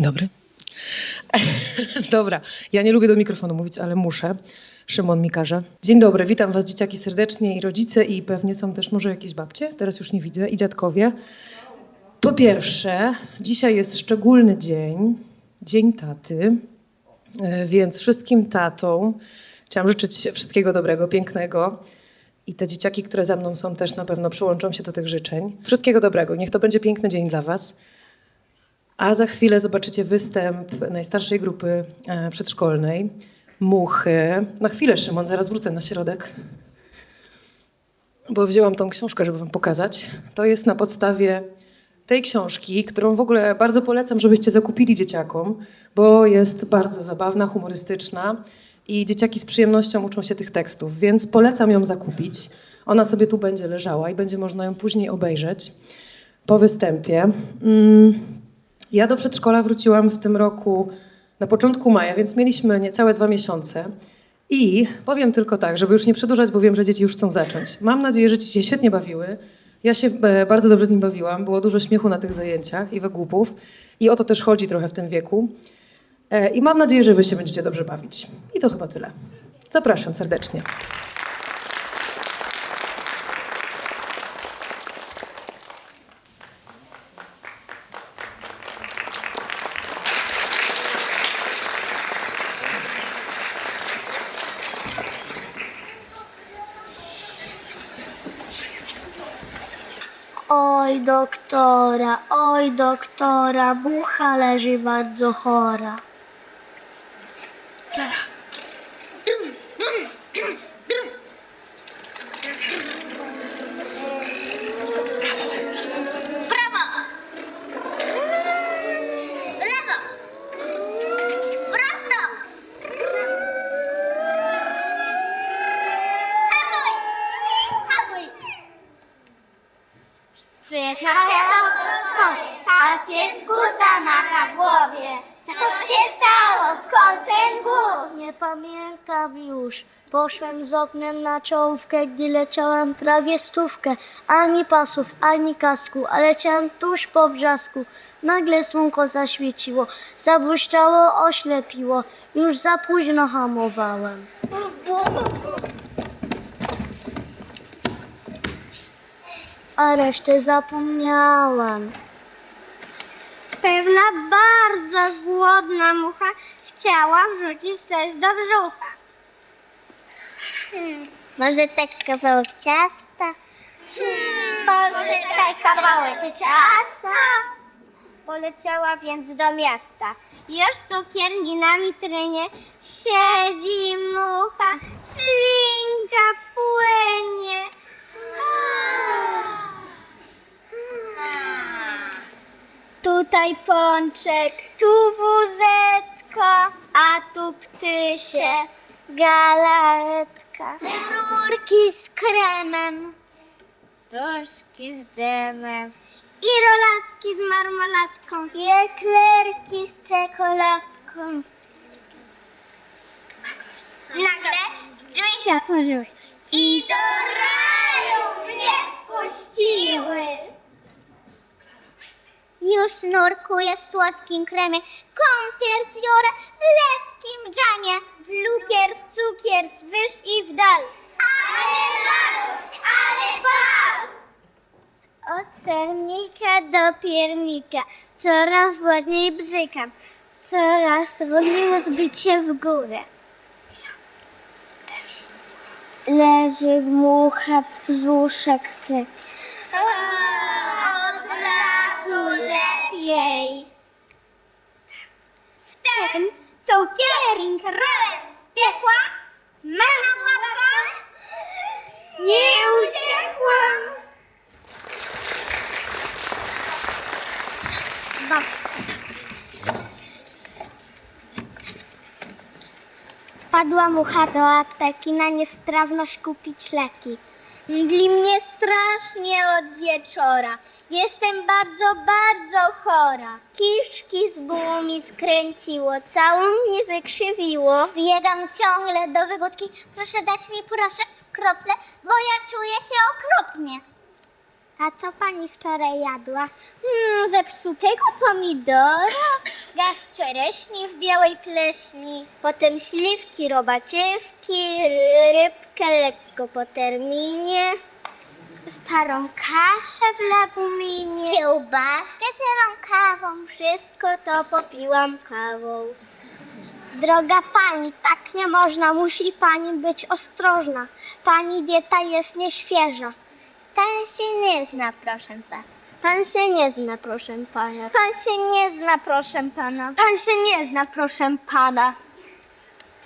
Dzień dobry. Dobra, ja nie lubię do mikrofonu mówić, ale muszę. Szymon mi każe. Dzień dobry, witam was dzieciaki serdecznie i rodzice i pewnie są też może jakieś babcie, teraz już nie widzę, i dziadkowie. Po pierwsze, dzisiaj jest szczególny dzień, Dzień Taty, E, więc wszystkim tatom chciałam życzyć wszystkiego dobrego, pięknego. I te dzieciaki, które ze mną są, też na pewno przyłączą się do tych życzeń. Wszystkiego dobrego, niech to będzie piękny dzień dla was. A za chwilę zobaczycie występ najstarszej grupy e, przedszkolnej, Muchy. Na chwilę, Szymon, zaraz wrócę na środek, bo wzięłam tą książkę, żeby wam pokazać. To jest na podstawie tej książki, którą w ogóle bardzo polecam, żebyście zakupili dzieciakom, bo jest bardzo zabawna, humorystyczna i dzieciaki z przyjemnością uczą się tych tekstów, więc polecam ją zakupić. Ona sobie tu będzie leżała i będzie można ją później obejrzeć po występie. Ja do przedszkola wróciłam w tym roku na początku maja, więc mieliśmy niecałe dwa miesiące. I powiem tylko tak, żeby już nie przedłużać, bo wiem, że dzieci już chcą zacząć. Mam nadzieję, że dzieci się świetnie bawiły. Ja się e, bardzo dobrze z nim bawiłam. Było dużo śmiechu na tych zajęciach i wygłupów. I o to też chodzi trochę w tym wieku. E, I mam nadzieję, że wy się będziecie dobrze bawić. I to chyba tyle. Zapraszam serdecznie. Oj doktora, oj doktora, bucha leży bardzo chora. Prawo. Przyjechała pacjent guza ma na głowie. Co się stało? Skąd ten guz? Nie pamiętam już. Poszłem z oknem na czołówkę, gdy leciałem prawie stówkę. Ani pasów, ani kasku, a leciałem tuż po brzasku. Nagle słonko zaświeciło, zabłyszczało, oślepiło. Już za późno hamowałem. A resztę zapomniałam. Pewna bardzo głodna mucha chciała wrzucić coś do brzucha. Hmm. Może tak kawałek ciasta? Hmm. Może tak kawałek ciasta? Poleciała więc do miasta. Już cukierni na mitrynie siedzi mucha, slinka płynie. Tutaj pączek, tu wuzetko, a tu ptysie. Galaretka. Rurki z kremem Różki z dżemem. i rolatki z marmolatką i eklerki z czekoladką. Nagle drzwi się otworzyły i do raju mnie puściły. Już nurkuję w słodkim kremie, kąpiel biorę w lepkim dżemie, w lukier, w cukier, zwyż i w dal. Ale radość, ale bal! Od sernika do piernika coraz ładniej bzykam, coraz trudniej zbić się w górę. Leży mucha brzuszek krek. Lepiej. Wtem cukierink rolę z piekła, mama łapka, nie uciekłam. Wpadła mucha do apteki na niestrawność kupić leki. Mdli mnie strasznie od wieczora. Jestem bardzo, bardzo chora. Kiszki z bułu mi skręciło, całą mnie wykrzywiło. Biegam ciągle do wygódki. Proszę dać mi proszę krople, bo ja czuję się okropnie. A co pani wczoraj jadła? Hmm, zepsutego pomidora, garść czereśni w białej pleśni, potem śliwki, robaciewki, rybkę lekko po terminie, starą kaszę w leguminie, kiełbaskę zieloną kawą, wszystko to popiłam kawą. Droga pani, tak nie można, musi pani być ostrożna. Pani dieta jest nieświeża. Pan się nie zna, proszę pana. Pan się nie zna, proszę pana. Pan się nie zna, proszę pana. Pan się nie zna, proszę pana.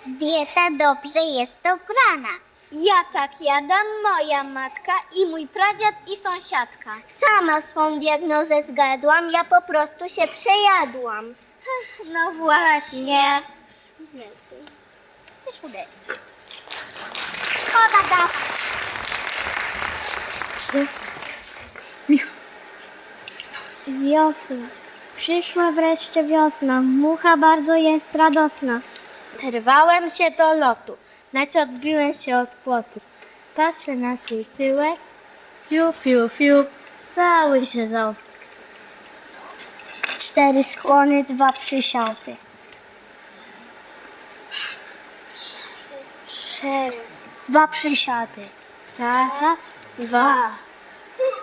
Dieta dobrze jest dobrana. Ja tak jadam, moja matka i mój pradziad i sąsiadka. Sama swą diagnozę zgadłam, ja po prostu się przejadłam. No właśnie. Szkoda da. Wiosna. Przyszła wreszcie wiosna. Mucha bardzo jest radosna. Trwałem się do lotu, lecz odbiłem się od płotu. Patrzę na swój tyłek, fiu, fiu, fiu, cały się ząb. Cztery skłony, dwa przysiąty. Trzy, dwa przysiady. Raz, dwa.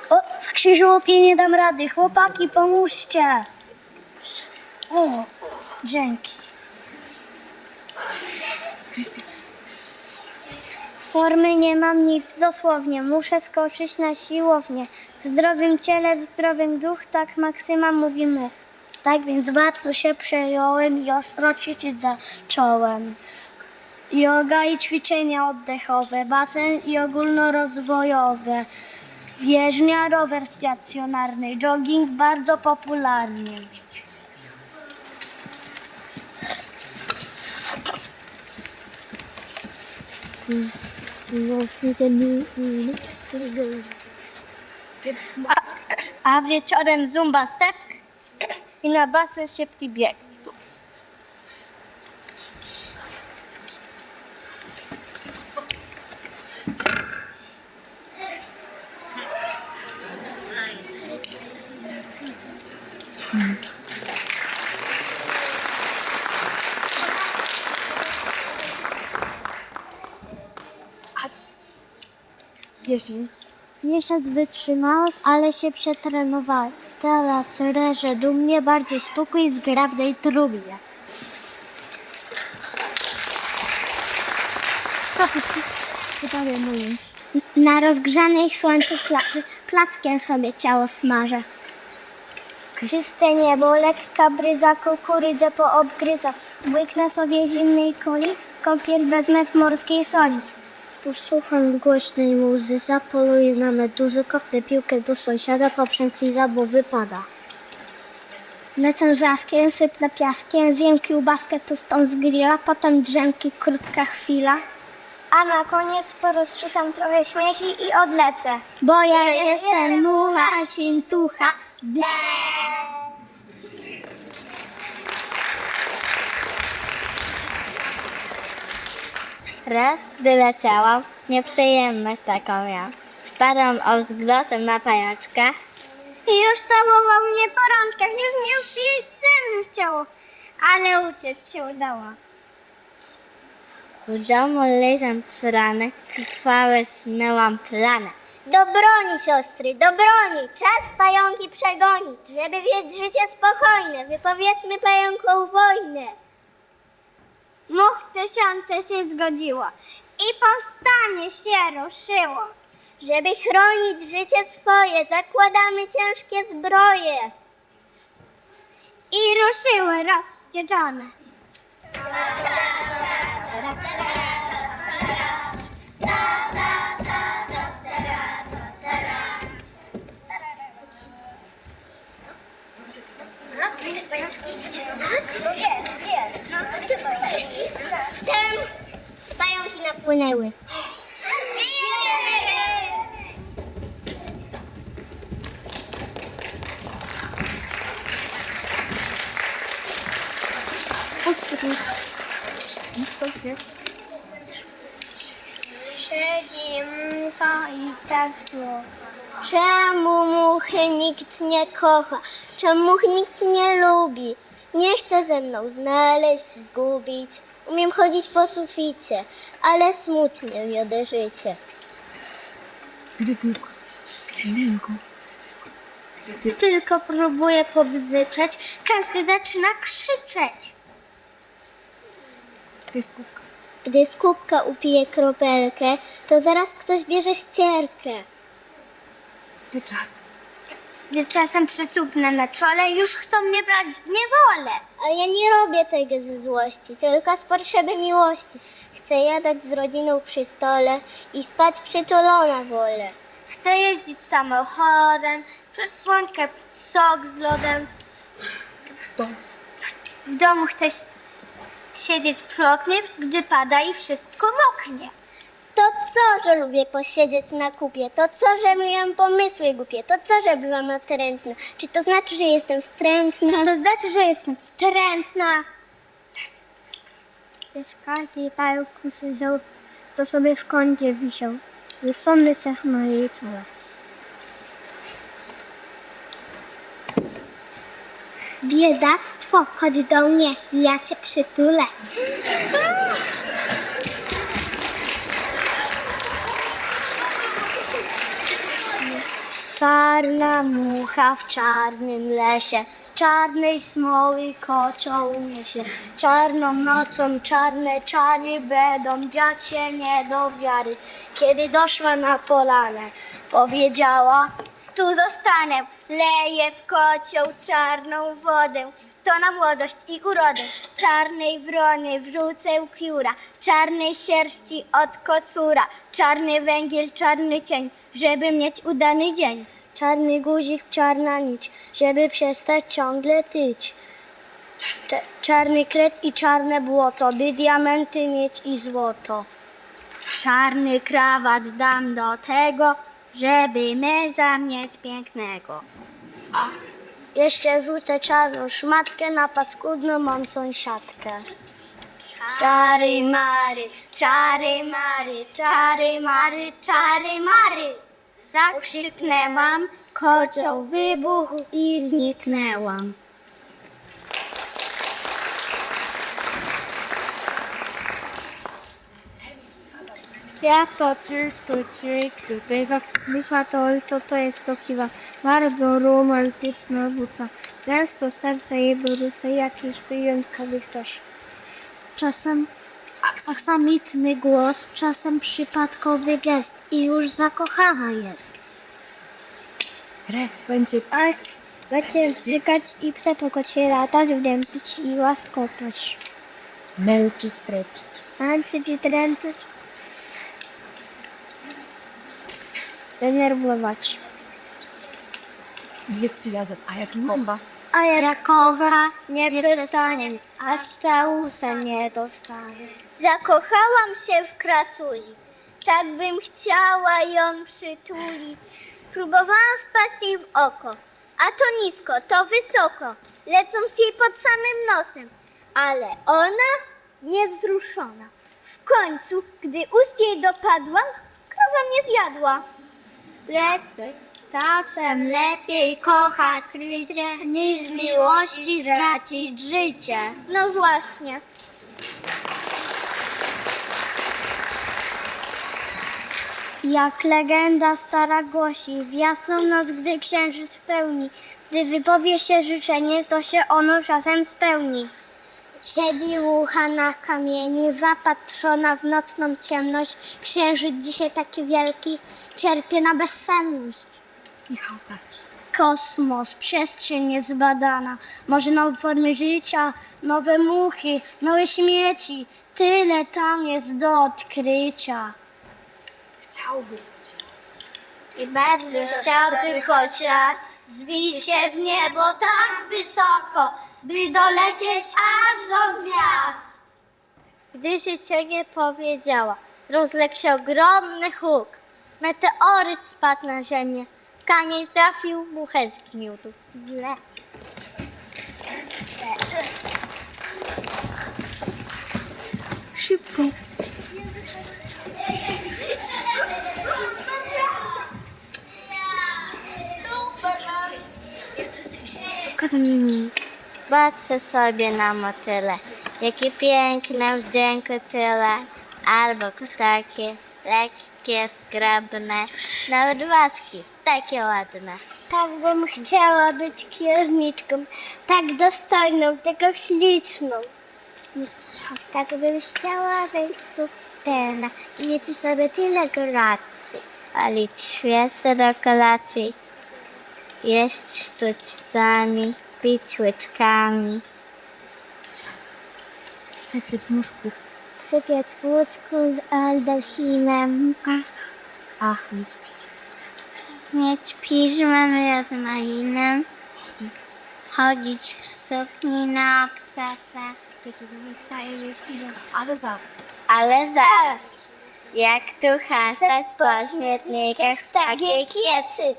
O, w krzyżopie nie dam rady. Chłopaki, pomóżcie. O, dzięki. Formy nie mam nic, dosłownie. Muszę skoczyć na siłownię. W zdrowym ciele, w zdrowym duch, tak Maksyma mówimy. Tak więc bardzo się przejąłem i ostro ćwiczyć zacząłem. Yoga i ćwiczenia oddechowe, basen i ogólnorozwojowe, bieżnia, rower stacjonarny, jogging bardzo popularny. A, a wieczorem zumba step i na basen szybki bieg. Miesiąc wytrzymałem, ale się przetrenowałem. Teraz reżę dumnie, bardziej spokój w zgrabnej trumnie. Się pytanie mówię? Na rozgrzanej słońcu pla- plackiem sobie ciało smażę. Czyste niebo, lekka bryza, kukurydzę poobgryza. Łyknę sobie zimnej kuli, kąpiel wezmę w morskiej soli. Posłucham głośnej muzy, zapoluję na meduzę, kopnę piłkę do sąsiada, poprzem chwila, bo wypada. Lecę wrzaskiem, sypnę piaskiem, zjem kiełbaskę tostą z grilla, potem drzemki, krótka chwila. A na koniec porozrzucam trochę śmieci i odlecę. Bo ja jestem mucha świntucha. Ble! Raz, gdy leciałam, nieprzyjemność taką miałam. Wpadłam o zglosem na pajaczkę i już całował mnie po rączkach, już mnie wpilić ze mną chciało, ale uciec się udało. W domu leżąc rany, krwawe snęłam plany. Do broni, siostry, do broni! Czas pająki przegonić, żeby mieć życie spokojne. Wypowiedzmy pająkom wojnę. Much tysiące się zgodziło i powstanie się ruszyło. Żeby chronić życie swoje, zakładamy ciężkie zbroje. I ruszyły rozdzieczone. Wtem pająki napłynęły. Siedzimy i tak Czemu muchy nikt nie kocha? Czemu much nikt nie lubi? Nie chce ze mną znaleźć, zgubić. Umiem chodzić po suficie, ale smutnie wiodę życie. Gdy tylko, gdy tylko, Gdy tylko próbuję pobzyczeć, każdy zaczyna krzyczeć. gdy skupka, Gdy z kubka upije kropelkę, to zaraz ktoś bierze ścierkę. gdy czas, Gdy czasem przycupnę na czole, już chcą mnie brać w niewolę. A ja nie robię tego ze złości, tylko z potrzeby miłości. Chcę jadać z rodziną przy stole i spać przytulona wolę. Chcę jeździć samochodem, przez słonkę pić sok z lodem. w domu, chcę siedzieć przy oknie, gdy pada i wszystko moknie. To co, że lubię posiedzieć na kupie? To co, że miałam pomysły głupie? To co, że byłam natrętna? Czy to znaczy, że jestem wstrętna? Czy to znaczy, że jestem wstrętna? Pieszkarki pająku siedział, to sobie w kącie wisiał. Sonny cech na jej czole. Biedactwo, chodź do mnie, ja cię przytulę. Czarna mucha w czarnym lesie, czarnej smoły kocioł niesie. Czarną nocą czarne czary będą dziać się nie do wiary. Kiedy doszła na polanę, powiedziała, tu zostanę, leję w kocioł czarną wodę. To na młodość i urodę. Czarnej wrony wrzucę pióra, czarnej sierści od kocura, czarny węgiel, czarny cień, żeby mieć udany dzień. Czarny guzik, czarna nić, żeby przestać ciągle tyć. Cze- Czarny kret i czarne błoto, by diamenty mieć i złoto. Czarny krawat dam do tego, żeby męża mieć pięknego. Jeszcze wrzucę czarną szmatkę na paskudną mam sąsiadkę. Czary mary, czary mary, czary mary, czary mary. Zakrzyknęłam, kocioł wybuchł i zniknęłam. Ja to cyk, to cyk, to tego, wyszła to, to, to jest to kiwa. Bardzo romantyczna buca. Często serce jej bruce, jakiś wyjątkowy ktoś. Czasem aksamitny głos, czasem przypadkowy gest i już zakochana jest. re, będzie Ach, będzie bzykać i kocie latać, wdępić i łaskotać. męczyć, streczyć, Tańczyć i tręczyć. Denerwować. wiedzcie razem, a jak kocha, A jak kocha, nie przestanie, aż całusem nie dostanie. Zakochałam się w krasuli, tak bym chciała ją przytulić. Próbowałam wpaść jej w oko, a to nisko, to wysoko, lecąc jej pod samym nosem. Ale ona niewzruszona. W końcu, gdy ust jej dopadłam, krowa mnie zjadła. Lesy. Czasem lepiej kochać życie, niż z miłości stracić życie. No właśnie. Jak legenda stara głosi, w jasną noc, gdy księżyc pełni, gdy wypowie się życzenie, to się ono czasem spełni. Siedzi ucha na kamieni, zapatrzona w nocną ciemność. Księżyc dzisiaj taki wielki, cierpie na bezsenność. Michał Starczy. Kosmos, przestrzeń niezbadana, może nowe formy życia, nowe muchy, nowe śmieci. Tyle tam jest do odkrycia. Chciałby być raz. I bardzo chciałbym choć raz zbić się w niebo tak wysoko, by dolecieć aż do gwiazd. Gdy się cienie powiedziała, rozległ się ogromny huk. Meteoryt spadł na ziemię. Kamień trafił, muchę zgniótł. Źle. Szybko. Mm. Patrzę sobie na motyle, jakie piękne wdzięku tyle, albo takie lekkie, skrabne, nawet łaski, takie ładne. Tak bym chciała być księżniczką, tak dostojną, taką śliczną. Tak bym chciała być subtelna i mieć w sobie tyle gracji. Palić świece do kolacji, jeść sztućcami, pić łyczkami, Sypieć w nóżku. sypiać w łóżku z aldachinem, Ach, nic. mieć piżmę rozmainem, chodzić w sukni na obcasach. Ale zaraz. Ale zaraz, jak tu hasać po śmietnikach w takiej kiecy,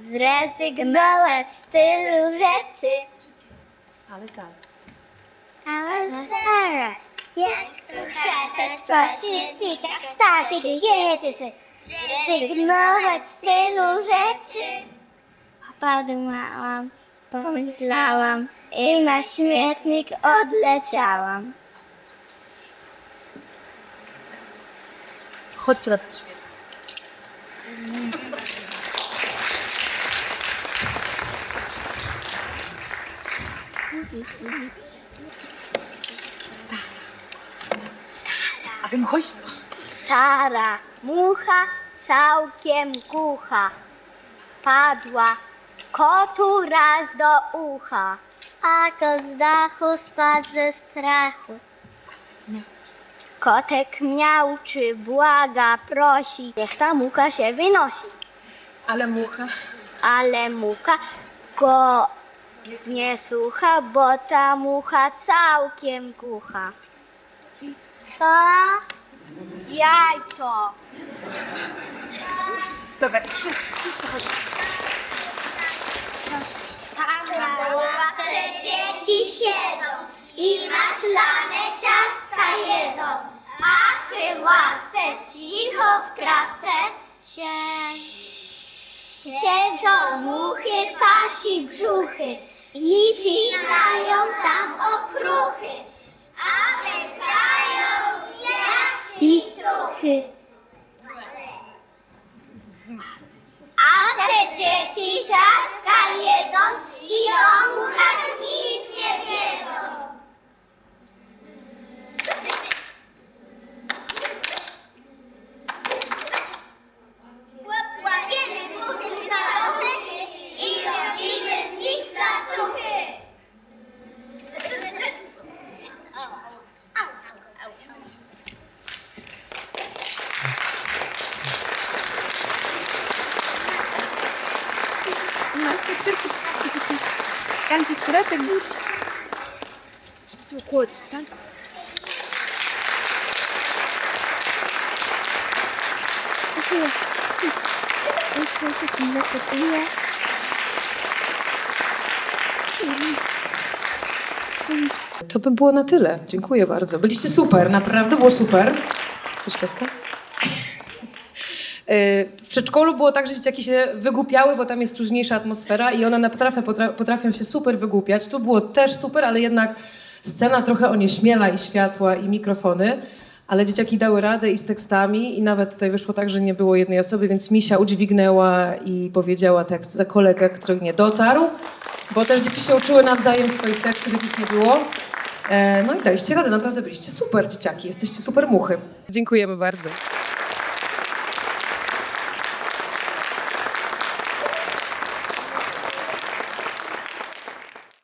zrezygnować z tylu rzeczy. Ale zaraz. Ale zaraz, jak tu hasać po śmietnikach w takiej kiecy, zrezygnować z tylu rzeczy. Podumałam, pomyślałam i na śmietnik odleciałam. Chodźcie na ten śmiech. A wiem głośno. Stara mucha całkiem głucha padła kotu raz do ucha, a kot z dachu spadł ze strachu. Kotek miał czy błaga, prosi, niech ta mucha się wynosi, Ale mucha. ale mucha go nie słucha, bo ta mucha całkiem głucha. Co? Jajco. Dobra, wszyscy, wszyscy chodźcie. Na ławce dzieci siedzą i maślane ciastka jedzą. A przy ławce cicho w trawce się siedzą muchy, pasi brzuchy i cinają tam okruchy. A wędkają jak śwituchy. A te dzieci ciastka jedzą i o muchach nic nie wiedzą. Łapiemy muchy za lochy i robimy z nich placuchy. Gut, danke. To by było na tyle. Dziękuję bardzo. Byliście super, naprawdę było super. W przedszkolu było tak, że dzieciaki się wygłupiały, bo tam jest luźniejsza atmosfera i one naprawdę potra- potrafią się super wygłupiać. Tu było też super, ale jednak scena trochę onieśmiela i światła i mikrofony, ale dzieciaki dały radę i z tekstami i nawet tutaj wyszło tak, że nie było jednej osoby, więc Misia udźwignęła i powiedziała tekst za kolegę, który nie dotarł, bo też dzieci się uczyły nawzajem swoich tekstów, jakich nie było. E, No i daliście radę, naprawdę byliście super dzieciaki, jesteście super muchy. Dziękujemy bardzo.